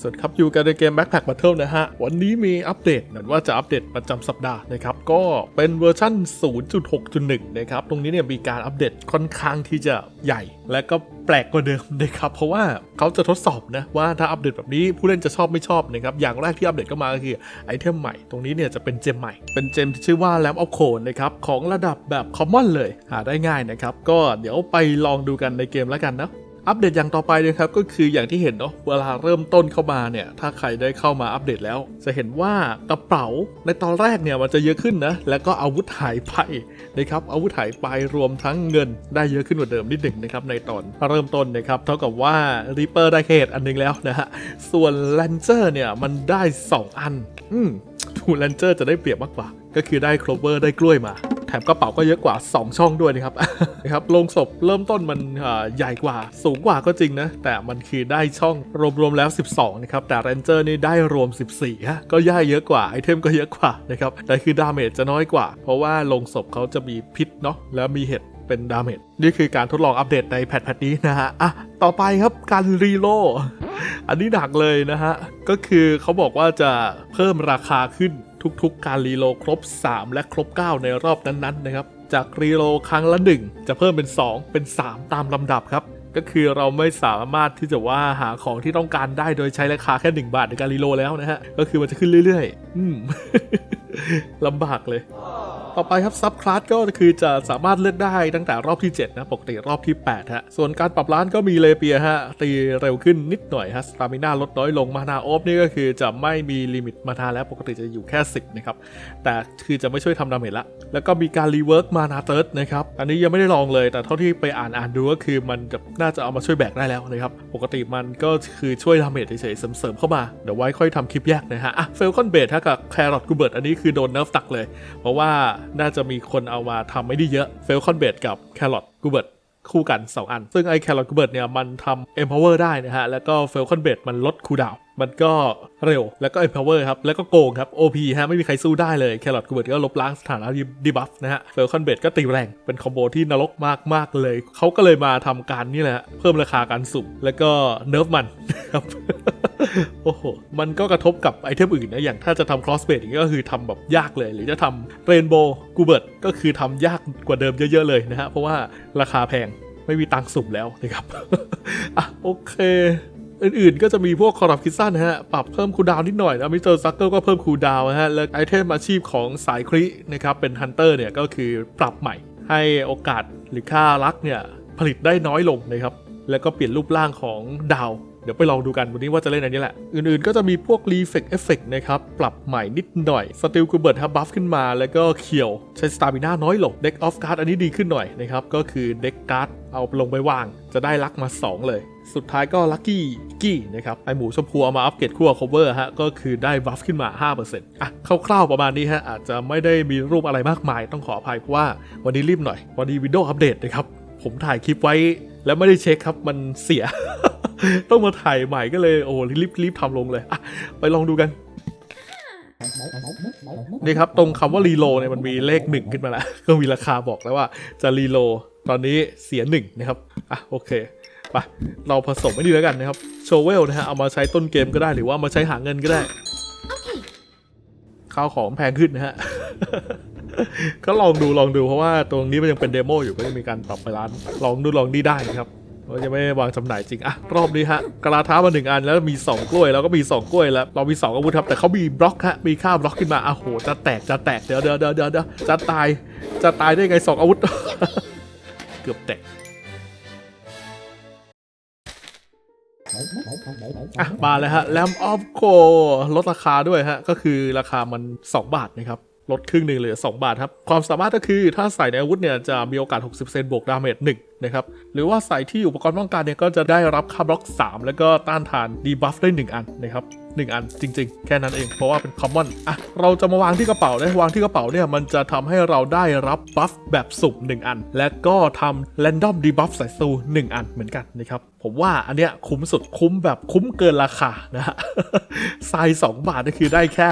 สวัสดีครับ อยู่กันในเกม Backpack Battle นะฮะ วันนี้มีอัปเดตเหมือนว่าจะอัปเดตประจำสัปดาห์นะครับ ก็เป็นเวอร์ชัน0.6.1 นะครับ ตรงนี้เนี่ยมีการอัปเดตค่อนข้างที่จะใหญ่ และก็แปลกกว่าเดิมนะครับ เพราะว่าเขาจะทดสอบนะ ว่าถ้าอัปเดตแบบนี้ผู้เล่นจะชอบไม่ชอบนะครับ อย่างแรกที่อัปเดตก็มาก็คือไอเทมใหม่ ตรงนี้เนี่ยจะเป็นเจมใหม่ เป็นเจมที่ชื่อว่า Lamp of c o n นะครับของระดับแบบ Common เลยหาได้ง่ายนะครับก็เดี๋ยวไปลองดูกันในเกมแล้วกันนะ อัปเดตอย่างต่อไปนะครับก็คืออย่างที่เห็นเนาะเวลาเริ่มต้นเข้ามาเนี่ยถ้าใครได้เข้ามาอัปเดตแล้ว จะเห็นว่ากระเป๋าในตอนแรกเนี่ยมันจะเยอะขึ้นนะแล้วก็อาวุธหายไปนะครับอาวุธหายไปรวมทั้งเงินได้เยอะขึ้นกว่าเดิมนิดหนึ่งนะครับในตอนเริ่มต้นนะครับเท่ากับว่า Reaper ได้แค่อันหนึงแล้วนะฮะส่วน Lancer เนี่ยมันได้ 2 อัน อืมทูแลนเจอร์จะได้เปรียบมากกว่า ก็คือได้โคลเวอร์ได้กล้วยมา ถมกระเป๋าก็เยอะกว่า 2 ช่องด้วยนะครับนะครับลงศพเริ่มต้นมันใหญ่กว่าสูงกว่าก็จริงนะ แต่มันคือได้ช่องรวมๆแล้ว 12 นะครับ แต่ Ranger นี่ได้รวม 14ฮะก็ย่ายเยอะกว่าไอเทมก็เยอะกว่านะครับแต่คือดาเมจจะน้อยกว่า เพราะว่าลงศพเขาจะมีพิษเนาะแล้วมีเห็ดเป็นดาเมจนี่คือการทดลองอัปเดตในแพทแพทนี้นะฮะอะต่อไปครับการรีโลอันนี้หนักเลยนะฮะก็คือเขาบอกว่าจะเพิ่มราคาขึ้น ทุกๆ การรีโลครบ 3 และครบ 9 ในรอบนั้นๆนะครับ จากรีโลครั้งละ 1 จะเพิ่มเป็น 2 เป็น 3 ตามลำดับครับ ก็คือเราไม่สามารถที่จะว่าหาของที่ต้องการได้โดยใช้ราคาแค่ 1 บาทในการรีโลแล้วนะฮะ ก็คือมันจะขึ้นเรื่อยๆ อืมลำบากเลย ต่อไปครับซับคลาสก็คือจะสามารถเลือกได้ตั้งแต่รอบที่ 7 นะ ปกติรอบที่ 8 ฮะ ส่วนการปรับร้านก็มีเลเปียฮะ ตีเร็วขึ้นนิดหน่อยฮะสตามิน่าลดน้อยลงมานาโอฟนี่ก็คือจะไม่มีลิมิตมานาแล้วปกติจะอยู่แค่ 10 นะครับ แต่คือจะไม่ช่วยทำดาเมจละ แล้วก็มีการรีเวิร์กมานาเติร์ดนะครับ อันนี้ยังไม่ได้ลองเลยแต่เท่าที่ไปอ่านอ่านดูก็คือมันจะน่าจะเอามาช่วยแบกได้แล้วนะครับปกติมันก็คือช่วยดาเมจเฉยๆเสริมๆเข้ามาเดี๋ยวไว้ค่อยทำคลิปแยกนะฮะอะเฟลคอนเบทถ้ากับแครอทกูเบิร์ตอันนี้คือโดนเนิร์ฟตักเลย เพราะว่าน่าจะมีคนเอามาทำไม่ได้เยอะเฟลคอนเบทกับแครอทกูเบิร์ตคู่กัน 2 อัน ซึ่งไอ้แครอทกูเบิร์ตเนี่ย มันทำ empower ได้นะฮะ แล้วก็เฟลคอนเบทมันลดคูดาว มันก็เร็วแล้วก็ empower ครับ แล้วก็โกงครับ OP ฮะ ไม่มีใครสู้ได้เลยแครอทกูเบิร์ตก็ลบล้างสถานะดีบัฟนะฮะเฟลคอนเบทก็ตีแรง เป็นคอมโบที่นรกมากๆเลย เขาก็เลยมาทำการนี่แหละเพิ่มราคาการสุ่มแล้วก็เนิร์ฟมันครับ โอ้โห มันก็กระทบกับไอเทมอื่นนะ อย่างถ้าจะทำ cross b a อย่างนี้ก็คือทำแบบยากเลย หรือจะทำ rainbow g u b e r t ก็คือทำยากกว่าเดิมเยอะ ๆ เลยนะฮะ เพราะว่าราคาแพงไม่มีตังค์สุ่มแล้วนะครับ อะ โอเคอื่นๆ ก็จะมีพวกคอร์รัปคิสซันนะฮะ ปรับเพิ่มคูลดาวน์นิดหน่อยนะมิสเตอร์ซักเกอร์ก็เพิ่มคูลดาวน์นะฮะ แล้วไอเทมอาชีพของสายครินะครับเป็นฮันเตอร์เนี่ยก็คือปรับใหม่ ให้โอกาสหรือค่ารักเนี่ยผลิตได้น้อยลงนะครับ แล้วก็เปลี่ยนรูปร่างของดาว เดี๋ยวไปลองดูกันวันนี้ว่าจะเล่นอันนี้แหละ อื่นๆก็จะมีพวกรีเฟกเอฟเฟกนะครับ ปรับใหม่นิดหน่อย สติลกูเบิร์ตฮับบัฟขึ้นมา แล้วก็เขียว ใช้สตาร์บิน่าน้อยลงเด็กออฟการ์ดอันนี้ดีขึ้นหน่อยนะครับ ก็คือเด็กการ์ดเอาลงไปวาง จะได้ลักมา 2 เลย สุดท้ายก็ลัคกี้กี้นะครับ ไอหมูชมพูเอามาอัปเกรดคู่กับ cover ฮะ ก็คือได้บัฟขึ้นมา 5%อะคร่าวๆประมาณนี้ฮะ อาจจะไม่ได้มีรูปอะไรมากมาย ต้องขออภัยเพราะว่าวันนี้รีบหน่อย วันนี้วิดีโออัปเดตนะครับ ผมถ่ายคลิปไว้แล้วไม่ได้เช็คครับ มันเสีย ต้องมาถ่ายใหม่ก็เลยโอ้รีบรีบทำลงเลยอะไปลองดูกัน นี่ครับตรงคำว่ารีโลเนี่ยมันมีเลขหนึ่งขึ้นมาแล้ว ก็มีราคาบอกแล้วว่าจะรีโลตอนนี้เสียหนึ่งนะครับ อะโอเคไปเราผสมไม่ดีแล้วกันนะครับโชเวลนะฮะเอามาใช้ต้นเกมก็ได้หรือว่ามาใช้หาเงินก็ได้ข้าวของแพงขึ้นนะฮะ ก็ลองดูลองดูเพราะว่าตรงนี้มันยังเป็นเดโมอยู่ก็ยังมีการปรับไปร้าน ลองดูลองดีได้นะครับ เราจะไม่วางจำหน่ายจริงอะรอบนี้ฮะกระลาท้ามาหนึ่งอันแล้วมี 2 กล้วยแล้วก็มี 2 กล้วยแล้วเรามี2อาวุธครับแต่เขามีบล็อกฮะมีค่าบล็อกขึ้นมาอ้าโหจะแตกจะแตกเดี๋ยวเดี๋ยวเดี๋ยวเดี๋ยวเดี๋ยวจะตายจะตายได้ไง 2 อาวุธ เกือบแตกอะมาเลยฮะแลมออฟโคลดราคาด้วยฮะ ก็คือราคามัน 2 บาทนะครับ ลดครึ่งหนึ่งเหลือ 2 บาทครับ ความสามารถก็คือถ้าใส่ในอาวุธเนี่ยจะมีโอกาส 60%บวกดาเมจ1นะครับ หรือว่าใส่ที่อุปกรณ์ป้องกันเนี่ยก็จะได้รับค่าบล็อก 3 แล้วก็ต้านทานดีบัฟได้ 1 อันนะครับ1อันจริง ๆ แค่นั้นเองเพราะว่าเป็นคอมมอนอะเราจะมาวางที่กระเป๋านะวางที่กระเป๋าเนี่ยมันจะทำให้เราได้รับบัฟแบบสุ่ม1 อัน และก็ทำแรนดอมดีบัฟใส่ซู1 อันเหมือนกันนะครับผมว่าอันเนี้ยคุ้มสุดคุ้มแบบคุ้มเกินราคานะฮะทราย2บาทนี่คือได้แค่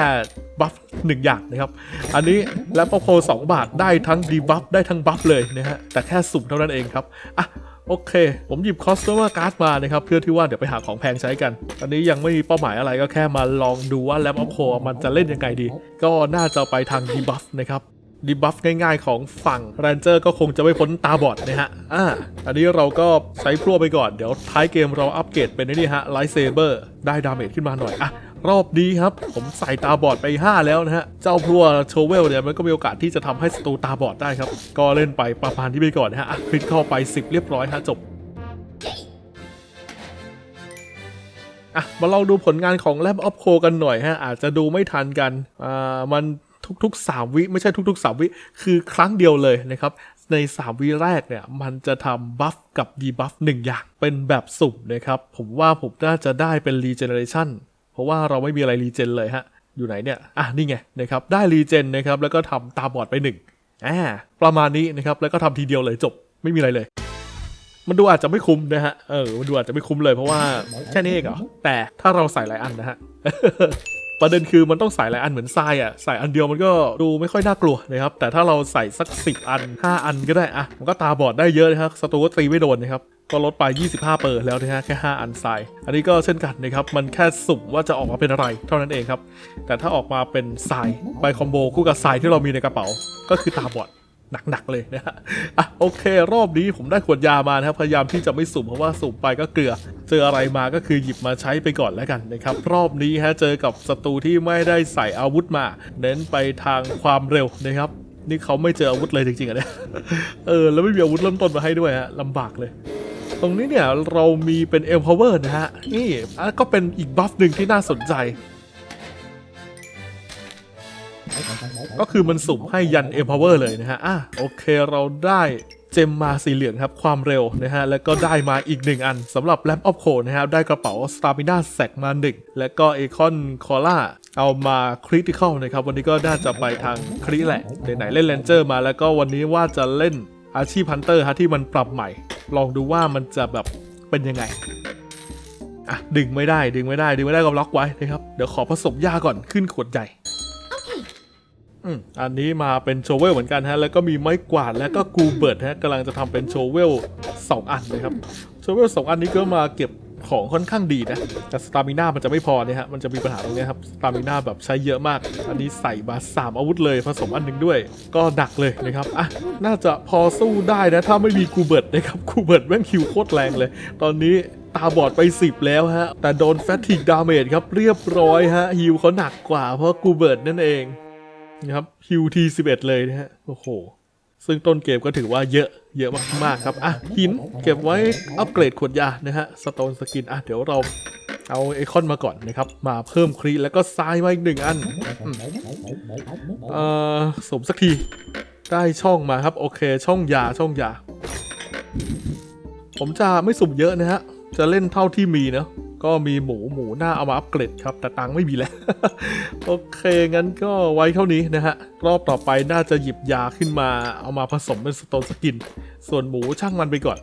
บัฟหนึ่งอย่างนะครับ อันนี้แล้วพอโคสองบาทได้ทั้งดีบัฟได้ทั้งบัฟเลยนะฮะ แต่แค่สุ่มเท่านั้นเองครับ อะโอเค ผมหยิบคอส t ต m e r card มานะครับ เพื่อที่ว่าเดี๋ยวไปหาของแพงใช้กัน อันนี้ยังไม่มีเป้าหมายอะไรก็แค่มาลองดูว่า Lamp of c o มันจะเล่นยังไงดี ก็น่าจะไปทาง debuff นะครับดีบัฟง่ายๆของฝั่ง Ranger ก็คงจะไม่พ้นตาบอดนะฮะ อ่า อันนี้เราก็ใช้พลั่วไปก่อน เดี๋ยวท้ายเกมเราอัปเกรดเป็นนี่ฮะไลท์เซเบอร์ได้ดาเมจขึ้นมาหน่อย อะ รอบนี้ครับ ผมใส่ตาบอดไป 5 แล้วนะฮะ เจ้าพลัวโชเวลเนี่ยมันก็มีโอกาสที่จะทำให้ศัตรูตาบอดได้ครับ ก็เล่นไปประมาณที่ไปก่อนนะฮะคลิกเข้าไป 10 เรียบร้อยฮะจบอะมาลองดูผลงานของ Lab of Co กันหน่อยฮะ อาจจะดูไม่ทันกันอ่ามันทุกๆ 3 วิไม่ใช่ทุก ๆ 3 วิ คือครั้งเดียวเลยนะครับใน 3 วิแรกเนี่ย มันจะทำบัฟกับดีบัฟหนึ่งอย่างเป็นแบบสุ่มนะครับ ผมว่าผมน่าจะได้เป็น Regeneration เพราะว่าเราไม่มีอะไรรีเจนเลยฮะ อยู่ไหนเนี่ย อะนี่ไงนะครับ ได้รีเจนนะครับ แล้วก็ทำตาบอดไปหนึ่งอ่า ประมาณนี้นะครับ แล้วก็ทำทีเดียวเลยจบ ไม่มีอะไรเลย มันดูอาจจะไม่คุ้มนะฮะ เออ มันดูอาจจะไม่คุ้มเลยเพราะว่าแค่นี้เองเหรอ แต่ถ้าเราใส่หลายอันนะฮะ ประเด็นคือมันต้องใส่หลายอันเหมือนทรายอะใส่อันเดียวมันก็ดูไม่ค่อยน่ากลัวนะครับแต่ถ้าเราใส่สัก 10 อัน 5 อันก็ได้อะมันก็ตาบอดได้เยอะนะครับศัตรูก็ตีไม่โดนนะครับก็ลดไป 25 เปอร์แล้วนะฮะแค่ 5 อันทรายอันนี้ก็เช่นกันนะครับ มันแค่สุ่มว่าจะออกมาเป็นอะไรเท่านั้นเองครับ แต่ถ้าออกมาเป็นทรายใบคอมโบคู่กับทรายที่เรามีในกระเป๋า ก็คือตาบอด หนักๆเลยนะฮะอะโอเค รอบนี้ผมได้ขวดยามานะครับพยายามที่จะไม่สุ่มเพราะว่าสุ่มไปก็เกลือ เจออะไรมาก็คือหยิบมาใช้ไปก่อนแล้วกันนะครับ รอบนี้ฮะเจอกับศัตรูที่ไม่ได้ใส่อาวุธมา เน้นไปทางความเร็วนะครับนี่เขาไม่เจออาวุธเลยจริงๆอะเนี่ยเออแล้วไม่มีอาวุธเริ่มต้นมาให้ด้วยฮะลำบากเลย ตรงนี้เนี่ยเรามีเป็นเอลพาวเวอร์นะฮะนี่ก็เป็นอีกบัฟหนึ่งที่น่าสนใจ ก็คือมันสุ่มให้ยัน Empower เลยนะฮะ อะโอเคเราได้เจมมาสีเหลืองครับ ความเร็วนะฮะ แล้วก็ได้มาอีกหนึ่งอันสำหรับ Lamp of Cold นะครับ ได้กระเป๋า Stamina Sack มาหนึ่งแล้วก็ Econ Cola เอามา Critical นะครับ วันนี้ก็น่าจะไปทางคริแหละไหนๆเล่น Ranger มาแล้วก็วันนี้ว่าจะเล่นอาชีพ Hunter ฮะที่มันปรับใหม่ ลองดูว่ามันจะแบบเป็นยังไงอะดึงไม่ได้ดึงไม่ได้ดึงไม่ได้ก็ล็อกไว้นะครับเดี๋ยวขอผสมยาก่อนขึ้นขวดใหญ่ อันนี้มาเป็นโชเวลเหมือนกันฮะ แล้วก็มีไม้กวาดและก็กูเบิร์ดฮะกำลังจะทำเป็นโชเวลสองอันนะครับ โชเวลสองอันนี้ก็มาเก็บของค่อนข้างดีนะ แต่สตามิน่ามันจะไม่พอเนี่ยฮะ มันจะมีปัญหาตรงนี้ครับ สตามิน่าแบบใช้เยอะมาก อันนี้ใส่มาสามอาวุธเลยผสมอันหนึ่งด้วย ก็หนักเลยนะครับ อะ น่าจะพอสู้ได้นะ ถ้าไม่มีกูเบิร์ดนะครับ กูเบิร์ดแม่งคิวโคตรแรงเลย ตอนนี้ตาบอดไป 10 แล้วฮะ แต่โดนแฟตติกดาเมจครับเรียบร้อยฮะฮิวเขาหนักกว่าเพราะกูเบิร์ดนั่นเอง นะครับฮิวทีสิบเอ็ดเลยนะฮะ โอ้โห ซึ่งต้นเกมก็ถือว่าเยอะเยอะมากๆครับ อะ หินเก็บไว้อัปเกรดขวดยานะฮะ สโตนสกิน อะ เดี๋ยวเราเอาไอคอนมาก่อนนะครับ มาเพิ่มครีแล้วก็ทรายมาอีกหนึ่งอัน เอ่อสมสักที ได้ช่องมาครับ โอเค ช่องยาช่องยา ผมจะไม่สุ่มเยอะนะฮะ จะเล่นเท่าที่มีเนาะ ก็มีหมูหมูหน้าเอามาอัปเกรดครับ แต่ตังไม่มีแล้ว โอเคงั้นก็ไว้เท่านี้นะฮะ รอบต่อไปน่าจะหยิบยาขึ้นมาเอามาผสมเป็นสโตนสกิน ส่วนหมูช่างมันไปก่อน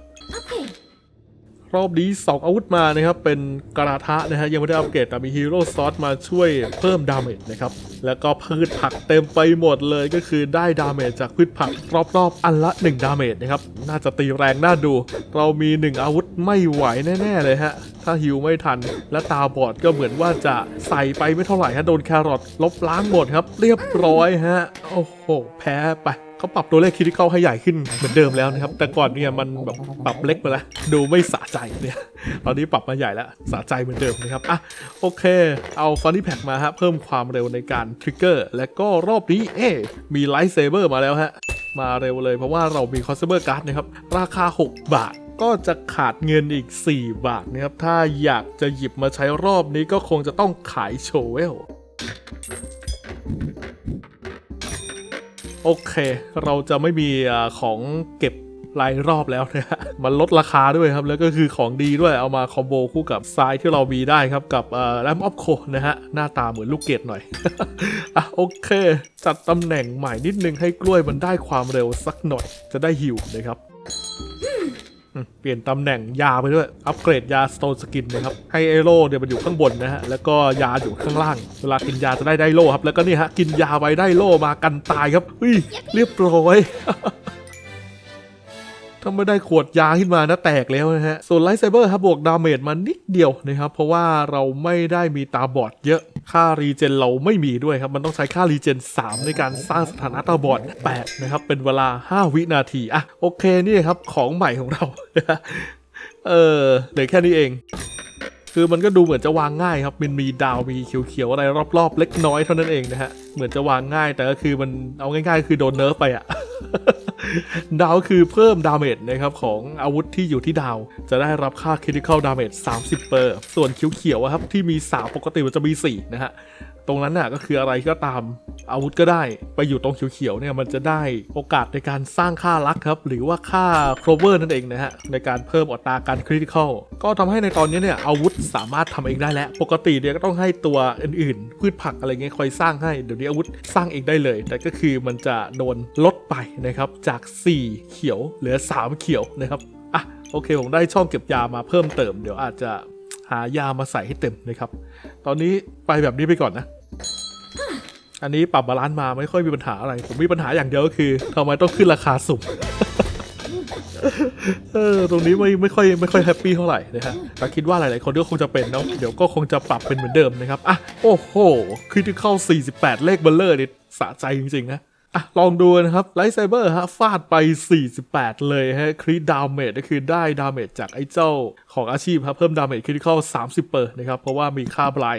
รอบนี้2อาวุธมานะครับ เป็นกระทะนะฮะยังไม่ได้อัปเกรดแต่มีฮีโร่ซอสมาช่วยเพิ่มดาเมจนะครับ แล้วก็พืชผักเต็มไปหมดเลยก็คือได้ดาเมจจากพืชผักรอบๆ อันละ 1 ดาเมจนะครับ น่าจะตีแรงน่าดู เรามี 1 อาวุธไม่ไหวแน่ ๆ เลยฮะ ถ้าฮิวไม่ทัน และตาบอดก็เหมือนว่าจะใส่ไปไม่เท่าไหร่ฮะโดนแครอทลบล้างหมดครับ เรียบร้อยฮะโอ้โหแพ้ไป เขาปรับตัวเลขคิดเข้าให้ใหญ่ขึ้นเหมือนเดิมแล้วนะครับ แต่ก่อนเนี่ยมันแบบปรับเล็กไปแล้ว ดูไม่สะใจเนี่ยตอนนี้ปรับมาใหญ่แล้วสะใจเหมือนเดิมนะครับอะโอเค เอาฟันนี่แพ็กมาฮะเพิ่มความเร็วในการทริกเกอร์และก็รอบนี้เอ๊มีไลท์เซเบอร์มาแล้วฮะมาเร็วเลยเพราะว่าเรามีคอสเบอร์การ์ดนะครับ ราคา 6 บาทก็จะขาดเงินอีก 4 บาทนะครับ ถ้าอยากจะหยิบมาใช้รอบนี้ก็คงจะต้องขายโชเวล โอเค เราจะไม่มีของเก็บรายรอบแล้วนะฮะมันลดราคาด้วยครับ แล้วก็คือของดีด้วยเอามาคอมโบคู่กับทรายที่เรามีได้ครับ กับแรมออฟโคนะฮะ หน้าตาเหมือนลูกเกดหน่อย อะ โอเค จัดตำแหน่งใหม่นิดนึงให้กล้วยมันได้ความเร็วสักหน่อย จะได้หิวนะครับ เปลี่ยนตำแหน่งยาไปด้วย อัปเกรดยาสโตนสกินนะครับ ให้เอโร่เนี่ยมันอยู่ข้างบนนะฮะ แล้วก็ยาอยู่ข้างล่าง เวลากินยาจะได้ได้โล่ครับ แล้วก็นี่ฮะ กินยาไปได้โล่มากันตายครับอุ้ยเรียบร้อย ถ้าไม่ได้ขวดยาขึ้นมานะแตกแล้วนะฮะ ส่วนไลท์ไซเบอร์ครับบวกดาเมจมานิดเดียวนะครับ เพราะว่าเราไม่ได้มีตาบอดเยอะ ค่ารีเจนเราไม่มีด้วยครับ มันต้องใช้ค่ารีเจน 3 ในการสร้างสถานะตาบอด8นะครับ เป็นเวลา 5 วินาที อะ โอเคนี่ครับของใหม่ของเรา เออเหลือแค่นี้เองคือมันก็ดูเหมือนจะวางง่ายครับ มันมีดาวมีเขียวๆอะไรรอบๆ เล็กน้อยเท่านั้นเองนะฮะ เหมือนจะวางง่ายแต่ก็คือมันเอาง่ายๆ คือโดนเนิร์ฟไปอะ ดาวคือเพิ่มดาเมจนะครับของอาวุธที่อยู่ที่ดาว จะได้รับค่าคริติคอลดาเมจ30 เปอร์ ส่วนเขียวๆอะครับที่มี 3 ปกติมันจะมี 4 นะฮะ ตรงนั้นน่ะก็คืออะไรก็ตามอาวุธก็ได้ ไปอยู่ตรงเขียวๆเนี่ยมันจะได้โอกาสในการสร้างค่าลักครับ หรือว่าค่า cover นั่นเองนะฮะ ในการเพิ่มอัตราการ critical ก็ทำให้ในตอนนี้เนี่ยอาวุธสามารถทำเองได้แล้ว ปกติเนี่ยก็ต้องให้ตัวอื่นๆ พืชผักอะไรเงี้ยคอยสร้างให้ เดี๋ยวนี้อาวุธสร้างเองได้เลย แต่ก็คือมันจะโดนลดไปนะครับจาก 4 เขียวเหลือ 3 เขียวนะครับอะโอเคผมได้ช่องเก็บยามาเพิ่มเติมเดี๋ยวอาจจะหายามาใส่ให้เต็มนะครับ ตอนนี้ไปแบบนี้ไปก่อนนะ อันนี้ปรับบาลานซ์มาไม่ค่อยมีปัญหาอะไร ผมมีปัญหาอย่างเดียวก็คือทำไมต้องขึ้นราคาสูงเออตรงนี้ไม่ไม่ค่อยไม่ค่อยแฮปปี้เท่าไหร่นะฮะแต่คิดว่าหลายๆคนก็คงจะเป็นเนาะเดี๋ยวก็คงจะปรับเป็นเหมือนเดิมนะครับอะโอ้โหคริติคอล48 เลขเบลเลอร์นี่สะใจจริงๆนะอะลองดูนะครับไลท์ไซเบอร์ฮะฟาดไป 48 เลยฮะคริดาเมจก็คือได้ดาเมจจากไอ้เจ้าของอาชีพครับเพิ่มดาเมจคริติคอล30เปอร์นะครับเพราะว่ามีค่าบลาย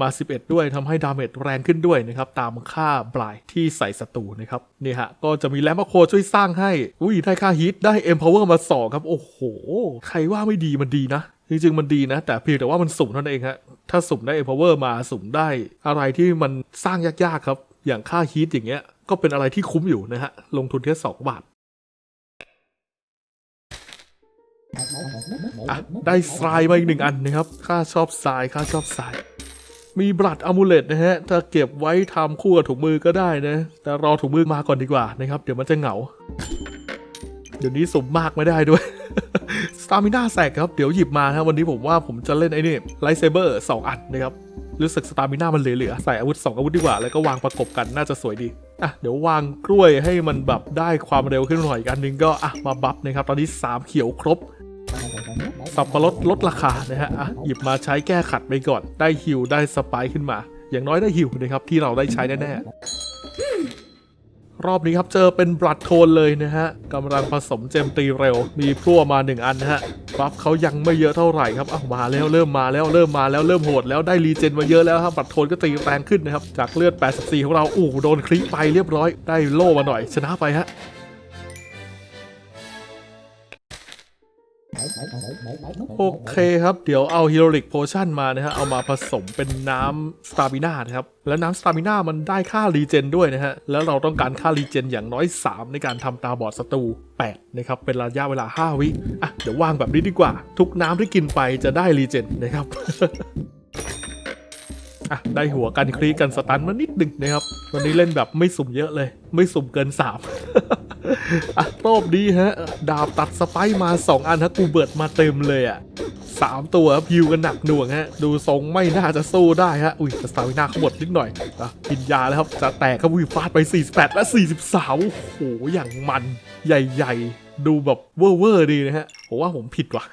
มา 11 ด้วยทำให้ดาเมจแรงขึ้นด้วยนะครับ ตามค่าบลายที่ใส่ศัตรูนะครับนี่ฮะก็จะมีแลมโคช่วยสร้างให้ อุ้ยได้ค่าฮิตได้ Empower มา2ครับ โอ้โห ใครว่าไม่ดีมันดีนะจริงๆมันดีนะ แต่เพียงแต่ว่ามันสุ่มเท่านั้นเองฮะถ้าสุ่มได้ Empower มาสุ่มได้อะไรที่มันสร้างยากๆครับ อย่างค่าฮีทอย่างเงี้ยก็เป็นอะไรที่คุ้มอยู่นะฮะลงทุนแค่สองบาทอะได้ทรายมาอีกหนึ่งอันนะครับ ค่าชอบทรายค่าชอบทราย มีบลัดอะมูเลตนะฮะถ้าเก็บไว้ทำคู่กับถุงมือก็ได้นะ แต่รอถุงมือมาก่อนดีกว่านะครับ เดี๋ยวมันจะเหงา เดี๋ยวนี้สมมากไม่ได้ด้วยสตามิน่าแสกครับ เดี๋ยวหยิบมานะวันนี้ผมว่าผมจะเล่นไอ้นี่ไลท์เซเบอร์สองอันนะครับ รู้สึกสตามิน่ามันเหลือๆ ใส่อาวุธ 2 อาวุธดีกว่า แล้วก็วางประกบกันน่าจะสวยดี อะ เดี๋ยววางกล้วยให้มันแบบได้ความเร็วขึ้นหน่อยอีกอันหนึงก็อะมาบัฟนะครับ ตอนนี้ 3 เขียวครบ สับปะรดลดราคานะฮะอะหยิบมาใช้แก้ขัดไปก่อน ได้ฮิวได้สไปค์ขึ้นมา อย่างน้อยได้ฮิวนะครับ ที่เราได้ใช้แน่ๆ รอบนี้ครับเจอเป็นบลัดโทนเลยนะฮะกำลังผสมเจมตีเร็ว มีพลั่วมาหนึ่งอันนะฮะบัฟเขายังไม่เยอะเท่าไหร่ครับอ้าวมาแล้วเริ่มมาแล้วเริ่มมาแล้วเริ่มโหดแล้วได้รีเจนมาเยอะแล้วครับบลัดโทนก็ตีแรงขึ้นนะครับ จากเลือด 84 ของเราอู้หูโดนคลิไปเรียบร้อย ได้โล่มาหน่อย ชนะไปฮะ โอเคครับ เดี๋ยวเอาฮีโรลิกโพชั่นมานะฮะ เอามาผสมเป็นน้ำสตามิน่านะครับ แล้วน้ำสตามิน่ามันได้ค่ารีเจนด้วยนะฮะ แล้วเราต้องการค่ารีเจนอย่างน้อย 3 ในการทำตาบอดศัตรู8นะครับ เป็นระยะเวลา 5 วิ อะ เดี๋ยววางแบบนี้ดีกว่า ทุกน้ำที่กินไปจะได้รีเจนนะครับ อะได้หัวกันคลีกันสตันมานิดหนึ่งนะครับ วันนี้เล่นแบบไม่สุ่มเยอะเลย ไม่สุ่มเกิน 3อะรอบนี้ฮะ ดาบตัดสไปร์มา 2 อันฮะกูเบิร์ดมาเต็มเลยอะสามตัวครับฮิวกันหนักหน่วงฮะ ดูทรงไม่น่าจะสู้ได้ฮะ อุ้ยสตาร์วินาขาหมดนิดหน่อยอะกินยาแล้วครับ จะแตกครับวิฟาดไป 48 และ 43 โอ้โห อย่างมันใหญ่ๆ ดูแบบเวอร์ๆดีนะฮะ ผมว่าผมผิดว่ะ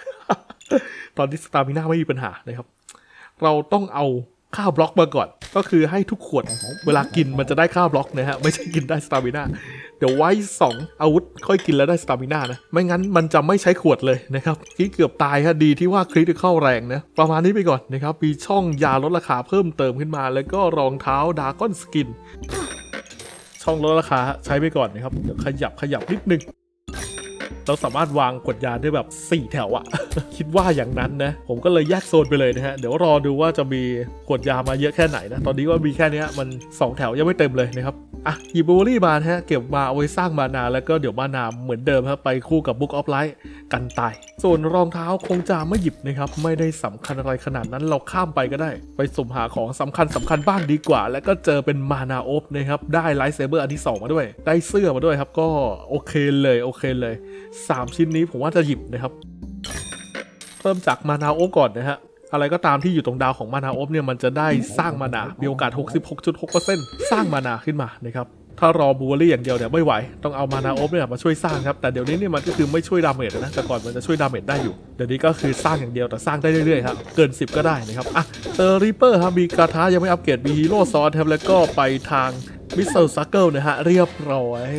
ตอนที่สตาร์วินาไม่มีปัญหานะครับ เราต้องเอา ค่าวบล็อกมาก่อน ก็คือให้ทุกขวดเวลากินมันจะได้ค่าวบล็อกนะฮะ ไม่ใช่กินได้สตามิน่าเดี๋ยวไว้ 2 อาวุธค่อยกินแล้วได้สตามิน่านะ ไม่งั้นมันจะไม่ใช้ขวดเลยนะครับที่เกือบตายฮะดีที่ว่าคริติเข้าแรงนะ ประมาณนี้ไปก่อนนะครับ มีช่องยาลดราคาเพิ่มเติมขึ้นมา แล้วก็รองเท้าดากอนสกิน ช่องลดราคาใช้ไปก่อนนะครับเดี๋ยวขยับขยับนิดนึง เราสามารถวางกดยาได้แบบ 4 แถวอะ คิดว่าอย่างนั้นนะ ผมก็เลยแยกโซนไปเลยนะฮะ เดี๋ยวรอดูว่าจะมีกดยามาเยอะแค่ไหนนะ ตอนนี้ว่ามีแค่นี้มัน 2 แถวยังไม่เต็มเลยนะครับ อะหยิบบูเบอรี่มาฮะเก็บมาเอาไว้สร้างมานาแล้วก็เดี๋ยวมานาเหมือนเดิมครับไปคู่กับ Book of Light กันตายส่วนรองเท้าคงจะไม่หยิบนะครับ ไม่ได้สำคัญอะไรขนาดนั้นเราข้ามไปก็ได้ ไปสุ่มหาของสำคัญสำคัญบ้างดีกว่า แล้วก็เจอเป็นมานาโอบนะครับ ได้ไลท์เซเบอร์อันที่ 2 มาด้วย ได้เสื้อมาด้วยครับ ก็โอเคเลยโอเคเลย 3 ชิ้นนี้ผมว่าจะหยิบนะครับ เริ่มจากมานาโอบก่อนนะฮะ อะไรก็ตามที่อยู่ตรงดาวของมานาโอบเนี่ยมันจะได้สร้างมานามีโอกาส 66.6%สร้างมานาขึ้นมานะครับถ้ารอบูเวอรี่อย่างเดียวเนี่ยไม่ไหว ต้องเอามานาโอบเนี่ยมาช่วยสร้างครับ แต่เดี๋ยวนี้เนี่ยมันก็คือไม่ช่วยดาเมจนะ แต่ก่อนมันจะช่วยดาเมจได้อยู่ เดี๋ยวนี้ก็คือสร้างอย่างเดียวแต่สร้างได้เรื่อยๆครับ เกิน 10 ก็ได้นะครับ อะเจอริปเปอร์ครับมีกระทะยังไม่อัปเกรดมีฮีโร่ซอสครับแล้วก็ไปทางมิสเซลซักเกิลนะฮะเรียบร้อย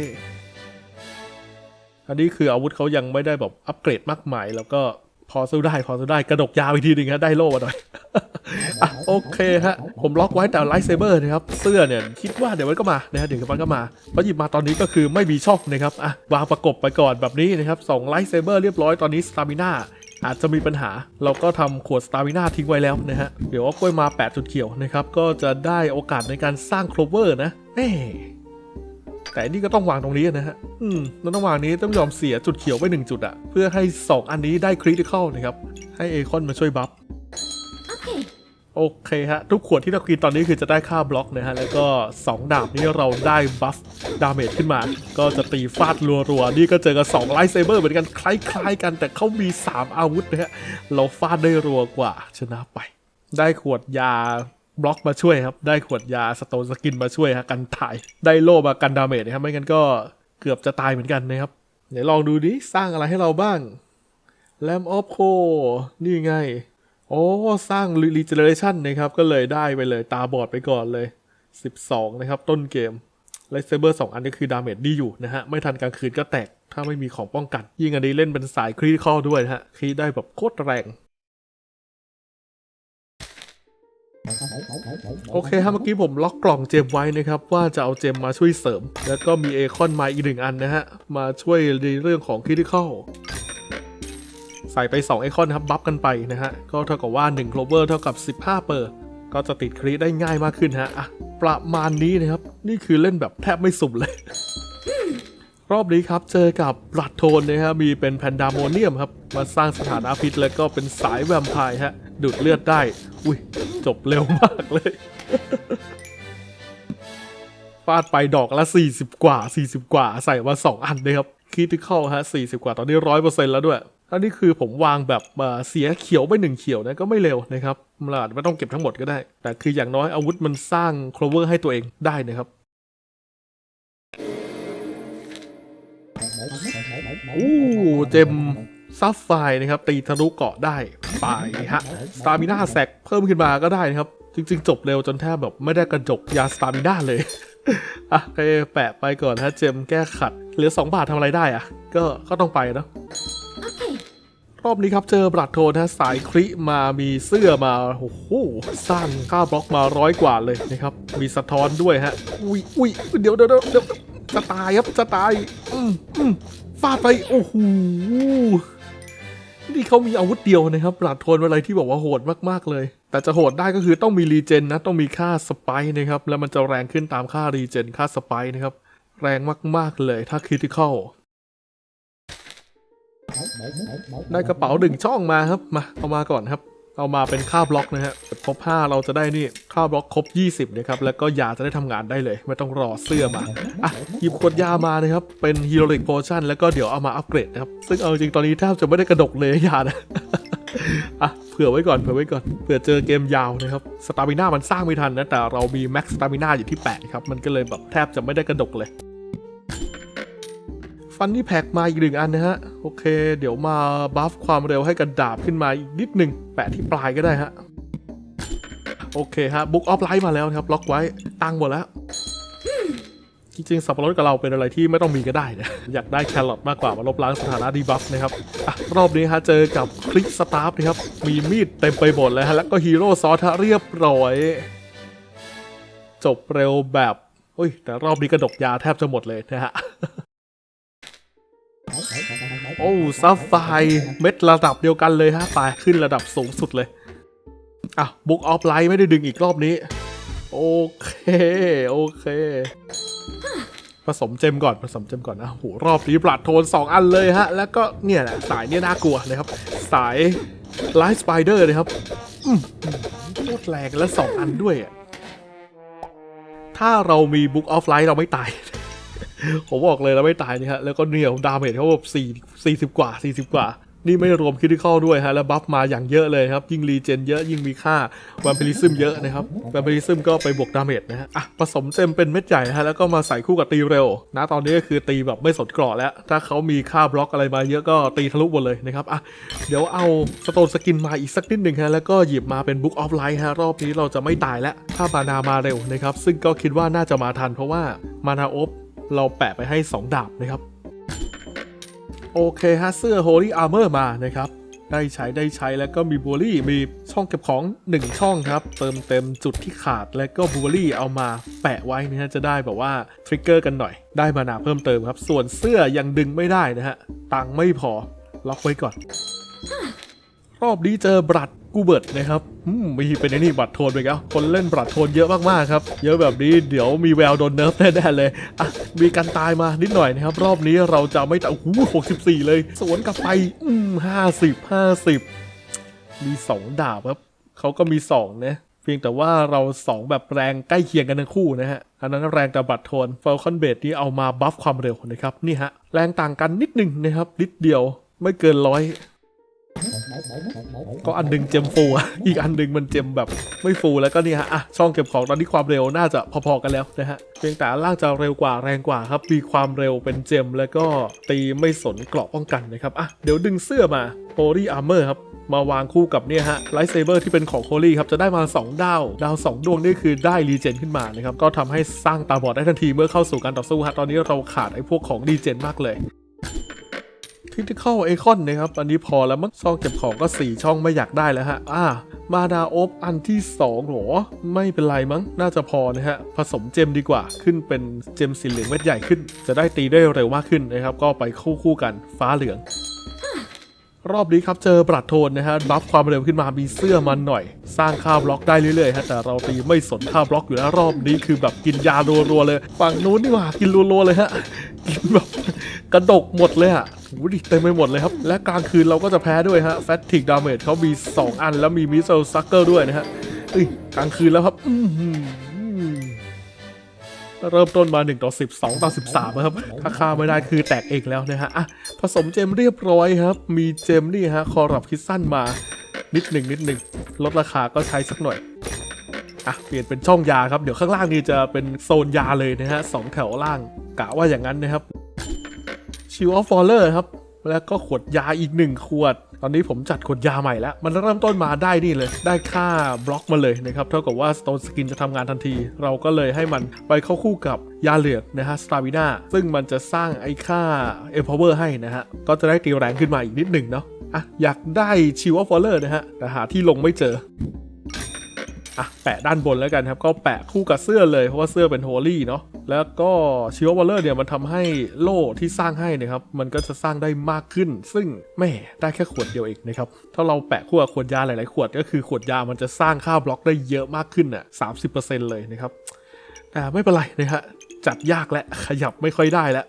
อันนี้คืออาวุธเขายังไม่ได้แบบอัปเกรดมากมายแล้วก็ พอสู้ได้พอสู้ได้กระดกยาวอีกทีหนึ่งฮะได้โล่มาหน่อยอะโอเคฮะผมล็อกไว้แต่ไลท์เซเบอร์นะครับเสื้อเนี่ยคิดว่าเดี๋ยวมันก็มานะฮะเดี๋ยวมันก็มาเพราะหยิบมาตอนนี้ก็คือไม่มีช่องนะครับอะวางประกบไปก่อนแบบนี้นะครับสองไลท์เซเบอร์เรียบร้อยตอนนี้สตามิน่าอาจจะมีปัญหาเราก็ทำขวดสตามิน่าทิ้งไว้แล้วนะฮะเดี๋ยวเอากล้วยมา 8 จุดเขียวนะครับก็จะได้โอกาสในการสร้างโคลเวอร์นะแน่ แต่อันนี่ก็ต้องวางตรงนี้นะฮะ อืมเราต้องวางนี้ต้องยอมเสียจุดเขียวไปหนึ่งจุดอะเพื่อให้สองอันนี้ได้คริติคอลนะครับ ให้เอคอนมาช่วยบัฟโอเคฮะ ทุกขวดที่เรากินตอนนี้คือจะได้ค่าบล็อกนะฮะ แล้วก็ 2 ดาบนี้เราได้บัฟดาเมจขึ้นมา ก็จะตีฟาดรัวๆ นี่ก็เจอกับ2ไลท์เซเบอร์เหมือนกันคล้าย ๆ กันแต่เขามี 3 อาวุธนะฮะ เราฟาดได้รัวกว่าชนะไป ได้ขวดยา บล็อกมาช่วยครับ ได้ขวดยาสโตนสกินมาช่วยฮะกันตาย ได้โล่มากันดาเมจนะครับ ไม่งั้นก็เกือบจะตายเหมือนกันนะครับเดี๋ยวลองดูดิ สร้างอะไรให้เราบ้างแลมออฟโคนี่ไง โอ้ สร้าง regeneration นะครับ ก็เลยได้ไปเลยตาบอดไปก่อนเลย 12 นะครับ ต้นเกมไลท์เซเบอร์2อันนี้คือดาเมจดีอยู่นะฮะ ไม่ทันกลางคืนก็แตก ถ้าไม่มีของป้องกัน ยิ่งอันนี้เล่นเป็นสายครีคอลด้วยนะฮะครีได้แบบโคตรแรง โอเคครับเมื่อกี้ผมล็อกกล่องเจมไว้นะครับ ว่าจะเอาเจมมาช่วยเสริม แล้วก็มีเอคอนมาอีกหนึ่งอันนะฮะ มาช่วยในเรื่องของคริติคอลใส่ไป 2 ไอคอนครับบัฟกันไปนะฮะ ก็เท่ากับว่า1 clover เท่ากับ 15 เปอร์ ก็จะติดครีได้ง่ายมากขึ้นฮะอะประมาณนี้นะครับ นี่คือเล่นแบบแทบไม่สุ่มเลย รอบนี้ครับเจอกับบลัดโทนนะครับมีเป็นแพนดามเนียมครับ มาสร้างสถานะพิษแล้วก็เป็นสายแวมไพร์ฮะ ดูดเลือดได้ อุ้ย จบเร็วมากเลยฟาดไปดอกละ 40 กว่า 40 กว่า ใส่มา 2 อันนะครับค i ติคอลฮะ 40 กว่า ตอนนี้100%แล้วด้วยอันนี้คือผมวางแบบเสียเขียวไปหนึ่งเขียวนะก็ไม่เร็วนะครับมันอาจจะไม่ต้องเก็บทั้งหมดก็ได้ แต่คืออย่างน้อยอาวุธมันสร้างโคลเวอร์ให้ตัวเองได้นะครับอู้เจม ซับไฟนะครับ ตีทะลุเกาะได้ไปฮะสตามิน่าแซกเพิ่มขึ้นมาก็ได้นะครับ จริง ๆ จบเร็วจนแทบแบบไม่ได้กระจกยาสตามิน่าเลยอะโอเคแปะไปก่อนฮะเจมแก้ขัด เหลือ 2 บาททำอะไรได้อะ ก็ก็ต้องไปเนาะรอบนี้ครับ เจอบลัดโทนฮะสายคริมามีเสื้อมา โอ้โห สร้างค่าบล็อกมาร้อยกว่าเลยนะครับ มีสะท้อนด้วยฮะ อุ้ยอุ้ยเดี๋ยวเดี๋ยวเดี๋ยวจะตายครับ จะตาย อืมอืมฟาดไป โอ้โห นี่เขามีอาวุธเดียวนะครับปราดทนอะไรที่บอกว่าโหดมากๆเลย แต่จะโหดได้ก็คือต้องมีรีเจนนะ ต้องมีค่าสไปร์นะครับ แล้วมันจะแรงขึ้นตามค่ารีเจนค่าสไปร์นะครับ แรงมากๆเลยถ้าคริติคอลได้กระเป๋าหนึ่งช่องมาครับ มาเอามาก่อนครับ เอามาเป็นค่าบล็อกนะฮะครบ5เราจะได้นี่ค่าบล็อกครบ 20นะครับแล้วก็ยาจะได้ทำงานได้เลย ไม่ต้องรอเสื้อมาอะหยิบขวดยามานะครับเป็นฮีโร่ลิกโพชั่นแล้วก็เดี๋ยวเอามาอัปเกรดนะครับซึ่งเอาจริงตอนนี้แทบจะไม่ได้กระดกเลยยานะอะเผื่อไว้ก่อนเผื่อไว้ก่อนเผื่อเจอเกมยาวนะครับสตามิน่ามันสร้างไม่ทันนะแต่เรามีแม็กสตามิน่าอยู่ที่8ครับมันก็เลยแบบแทบจะไม่ได้กระดกเลย ฟันนี่แพ็กมาอีกหนึ่งอันนะฮะ โอเค เดี๋ยวมาบัฟความเร็วให้กันดาบขึ้นมาอีกนิดหนึ่งแปะที่ปลายก็ได้ฮะ โอเคฮะบุ๊กออฟไลท์มาแล้วนะครับ ล็อกไว้ตั้งหมดแล้ว จริงๆสับปะรดกับเราเป็นอะไรที่ไม่ต้องมีก็ได้นะอยากได้แครอทมากกว่ามาลบล้างสถานะดีบัฟนะครับอรอบนี้ฮะเจอกับคลิกสตาร์ฟนะครับมีมีดเต็มไปหมดเลยฮะแล้วก็ฮีโร่ซอสฮะเรียบร้อย จบเร็วแบบอุ้ยแต่รอบนี้กระดกยาแทบจะหมดเลยนะฮะ โอ้ซัฟไฟเม็ดระดับเดียวกันเลยฮะไปขึ้นระดับสูงสุดเลย อะบุกออฟไลท์ไม่ได้ดึงอีกรอบนี้ โอเค โอเคผสมเจมก่อนผสมเจมก่อนนะโหรอบนี้ปลัดโทน 2 อันเลยฮะ แล้วก็เนี่ยแหละสายเนี่ยน่ากลัวนะครับ สายไลท์สไปเดอร์นะครับอืมโคตรแรงและ2อันด้วยอะถ้าเรามีบุ๊กออฟไลท์เราไม่ตาย ผมบอกเลยเราไม่ตายนี่ฮะ แล้วก็เหนียวดาเมจเขาแบบสี่สี่สิบกว่าสี่สิบกว่า นี่ไม่รวมคิด i ค a l ด้วยฮะ แล้วบัฟมาอย่างเยอะเลยครับ ยิ่งรีเจนเยอะยิ่งมีค่าวัน p พลิซึมเยอะนะครับวัน p พลิซึมก็ไปบวกดาเมจนะฮะ อะ ผสมเจมเป็นเม็ดใหญ่ฮะ แล้วก็มาใส่คู่กับตีเร็ว นะตอนนี้ก็คือตีแบบไม่สนเกราะแล้ว ถ้าเขามีค่าบล็อกอะไรมาเยอะก็ตีทะลุหมดเลยนะครับ อะ เดี๋ยวเอาสโตนสกินมาอีกสักนิดหนึ่งฮะ แล้วก็หยิบมาเป็น Book of Light ฮะ รอบนี้เราจะไม่ตายแล้ว ถ้ามานามาเร็วนะครับ ซึ่งก็คิดว่าน่าจะมาทันเพราะว่ามานาอบ เราแปะไปให้ 2 ดาบนะครับ โอเคฮะเสื้อ Holy Armor มานะครับ ได้ใช้ได้ใช้แล้วก็มีบูลี่มีช่องเก็บของ 1 ช่องครับ เติมเต็มจุดที่ขาดแล้วก็บูลี่เอามาแปะไว้นะฮะจะได้แบบว่าทริกเกอร์กันหน่อย ได้มานาเพิ่มเติมครับ ส่วนเสื้อยังดึงไม่ได้นะฮะตังไม่พอล็อกไว้ก่อน รอบนี้เจอบรัด กูเบิร์ตนะครับมีเป็นไอ้นี่บัตรโทนไปแล้วคนเล่นบัตรโทนเยอะมากๆครับ เยอะแบบนี้เดี๋ยวมีแววโดนเนิร์ฟแน่ๆเลยอะมีการตายมานิดหน่อยนะครับ รอบนี้เราจะไม่ตายโอ้โหหกสิบสี่เลย สวนกลับไป อืมห้าสิบห้าสิบมีสองดาบครับเขาก็มีสองนะเพียงแต่ว่าเราสองแบบแรงใกล้เคียงกันทั้งคู่นะฮะ อันนั้นแรงแต่บัตรโทนเฟ a l คอนเบดนี่เอามาบัฟความเร็วนะครับ นี่ฮะ แรงต่างกันนิดหนึ่งนะครับ นิดเดียวไม่เกินร้อย ก็อันนึงเจมฟูอะอีกอันนึงมันเจมแบบไม่ฟูแล้วก็นี่ฮะอะช่องเก็บของตอนนี้ความเร็วน่าจะพอๆกันแล้วนะฮะเพียงแต่ล่างจะเร็วกว่าแรงกว่าครับมีความเร็วเป็นเจมแล้วก็ตีไม่สนเกราะป้องกันนะครับอะเดี๋ยวดึงเสื้อมา Holy Armor ครับมาวางคู่กับเนี่ยฮะไลท์เซเบอร์ที่เป็นของโคลี่ครับจะได้มา 2 ดาว ดาว 2 ดวงนี่คือได้รีเจนขึ้นมานะครับก็ทำให้สร้างตาบอดได้ทันทีเมื่อเข้าสู่การต่อสู้ฮะตอนนี้เราขาดไอ้พวกของรีเจนมากเลย คริติคอลไอคอนนะครับ อันนี้พอแล้วมั้งช่องเก็บของก็ 4 ช่องไม่อยากได้แล้วฮะ อ่า มาดาโอบอันที่ 2หรอ ไม่เป็นไรมั้ง น่าจะพอนะฮะ ผสมเจมดีกว่า ขึ้นเป็นเจมสีเหลืองเม็ดใหญ่ขึ้น จะได้ตีได้เร็วมากขึ้นนะครับ ก็ไปคู่คู่กัน ฟ้าเหลืองรอบนี้ครับเจอบรัดโทนนะฮะบัฟความเร็วขึ้นมามีเสื้อมันหน่อย สร้างค่าบล็อกได้เรื่อยๆฮะแต่เราตีไม่สนค่าบล็อกอยู่แล้วรอบนี้คือแบบกินยารัวๆเลย ฝั่งนู้นนี่หว่ากินรัวๆเลยฮะกินแบบกระดกหมดเลยอะ ดิเต็มไปหมดเลยครับ และกลางคืนเราก็จะแพ้ด้วยฮะแฟตติกดาเมจเขามี 2 อันแล้วมีมิสเซลซักเกอร์ด้วยนะฮะเอ้ยกลางคืนแล้วครับอื้อหือเริ่มต้นมา 1 ต่อ 10 2 ต่อ 13ครับ ถ้าฆ่าไม่ได้คือแตกเองแล้วนะฮะอะผสมเจมเรียบร้อยครับ มีเจมนี่ฮะ คอรับคิดสั้นมา นิดหนึ่งนิดหนึ่งลดราคาก็ใช้สักหน่อย อะ เปลี่ยนเป็นช่องยาครับ เดี๋ยวข้างล่างนี้จะเป็นโซนยาเลยนะฮะสองแถวล่างกะว่าอย่างนั้นนะครับ ชิวออฟฟอลเลอร์ครับ แล้วก็ขวดยาอีกหนึ่งขวด ตอนนี้ผมจัดขวดยาใหม่แล้ว มันเริ่มต้นมาได้นี่เลย ได้ค่าบล็อกมาเลยนะครับ เท่ากับว่า Stone Skin จะทำงานทันที เราก็เลยให้มันไปเข้าคู่กับยาเหลือกนะฮะ Stamina ซึ่งมันจะสร้างไอ้ค่า Empower ให้นะฮะ ก็จะได้ตีแรงขึ้นมาอีกนิดหนึ่งเนาะ อะ อยากได้ชิวออฟฟอลเลอร์นะฮะ แต่หาที่ลงไม่เจอ อะแปะด้านบนแล้วกันครับ ก็แปะคู่กับเสื้อเลยเพราะว่าเสื้อเป็นโฮลี่เนาะแล้วก็ชิวอวอลเลอร์เนี่ยมันทำให้โล่ที่สร้างให้นะครับมันก็จะสร้างได้มากขึ้น ซึ่งแม่ได้แค่ขวดเดียวเองนะครับถ้าเราแปะคู่กับขวดยาหลายๆ ขวดก็คือขวดยามันจะสร้างค่าบล็อกได้เยอะมากขึ้นอะสามสิบเปอร์เซ็นต์เลยนะครับแต่ไม่เป็นไรนะฮะจัดยากและขยับไม่ค่อยได้แล้ว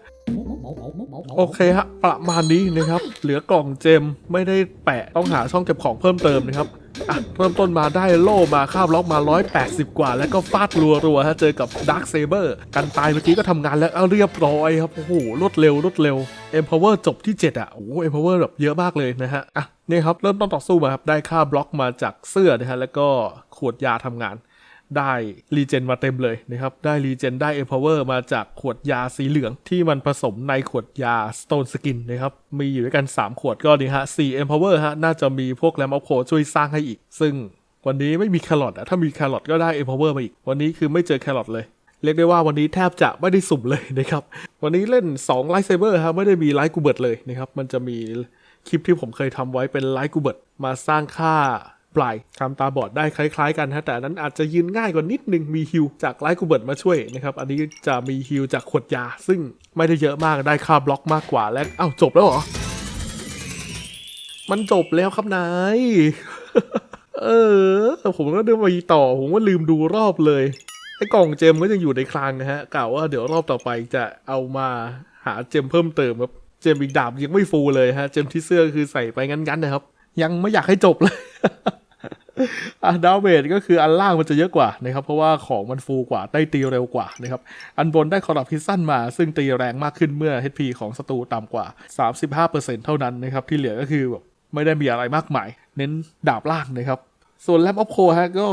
โอเคฮะประมาณนี้นะครับ เหลือกล่องเจมไม่ได้แปะต้องหาช่องเก็บของเพิ่มเติมนะครับ อะเริ่มต้นมาได้โล่มาข้ามล็อกมา 180 กว่า แล้วก็ฟาดรัวๆฮะเจอกับดาร์คเซเบอร์กันตายเมื่อกี้ก็ทำงานแล้วเอาเรียบร้อยครับโอ้โหรวดเร็วรวดเร็ว Empower จบที่ 7 อะโอ้โห Empower แบบเยอะมากเลยนะฮะอะนี่ครับเริ่มต้นต่อสู้มาครับได้ค่าบล็อกมาจากเสื้อนะฮะแล้วก็ขวดยาทำงาน ได้รีเจนมาเต็มเลยนะครับ ได้รีเจนได้ Empower มาจากขวดยาสีเหลืองที่มันผสมในขวดยา Stone Skin นะครับ มีอยู่ด้วยกัน 3 ขวดก็นี่ฮะ4 Empower ฮะ น่าจะมีพวกแรมออฟโคช่วยสร้างให้อีก ซึ่งวันนี้ไม่มีแครอทอะถ้ามีแครอทก็ได้ Empower มาอีก วันนี้คือไม่เจอแครอทเลยเรียกได้ว่าวันนี้แทบจะไม่ได้สุ่มเลยนะครับ วันนี้เล่น2ไลท์เซเบอร์ครับไม่ได้มีไลท์กูเบิร์ตเลยนะครับ มันจะมีคลิปที่ผมเคยทำไว้เป็นไลท์กูเบิร์ตมาสร้างค่า ปลายทำตาบอดได้คล้ายๆกันฮะแต่นั้นอาจจะยืนง่ายกว่านิดนึงมีฮิวจากไลท์กูเบิร์ตมาช่วยนะครับอันนี้จะมีฮิวจากขวดยา ซึ่งไม่ได้เยอะมากได้ค่าบล็อกมากกว่าและอ้าวจบแล้วเหรอ มันจบแล้วครับนายเออผมก็เดินมาต่อ ผมว่าลืมดูรอบเลยไอ้กล่องเจมก็ยังอยู่ในคลังนะฮะกล่าวว่าเดี๋ยวรอบต่อไปจะเอามาหาเจมเพิ่มเติมครับเจมอีกดาบยังไม่ฟูลเลยฮะ เจมที่เสื้อคือใส่ไปงั้นๆนะครับ ยังไม่อยากให้จบเลย อะดาวเมจก็คืออันล่างมันจะเยอะกว่านะครับ เพราะว่าของมันฟูกว่าได้ตีเร็วกว่านะครับ อันบนได้คอร์พิซันมา ซึ่งตีแรงมากขึ้นเมื่อ HP ของศัตรูต่ำกว่า 35%เท่านั้นนะครับ ที่เหลือก็คือแบบไม่ได้มีอะไรมากมาย เน้นดาบล่างนะครับ ส่วนแลมออฟโคฮะก็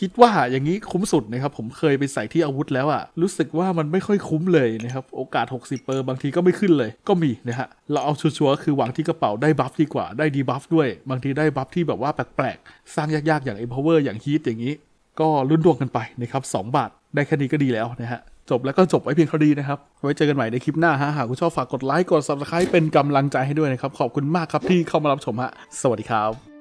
คิดว่าอย่างนี้คุ้มสุดนะครับ ผมเคยไปใส่ที่อาวุธแล้วอะรู้สึกว่ามันไม่ค่อยคุ้มเลยนะครับโอกาส 60 เปอร์บางทีก็ไม่ขึ้นเลย ก็มีนะฮะเราเอาชัวร์ๆคือหวางที่กระเป๋าได้บัฟดีกว่าได้ดีบัฟด้วย บางทีได้บัฟที่แบบว่าแปลกๆ สร้างยากๆอย่าง Empower อย่าง Heat อย่างนี้ ก็ลุ้นดวงกันไปนะครับ2บาทได้แค่นี้ก็ดีแล้วนะฮะจบแล้วก็จบไว้เพียงเท่านี้นะครับ ไว้เจอกันใหม่ในคลิปหน้าฮะหากคุณชอบฝากกดไลค์กด subscribe เป็นกำลังใจให้ด้วยนะครับ ขอบคุณมากครับที่เข้ามารับชมฮะสวัสดีครับ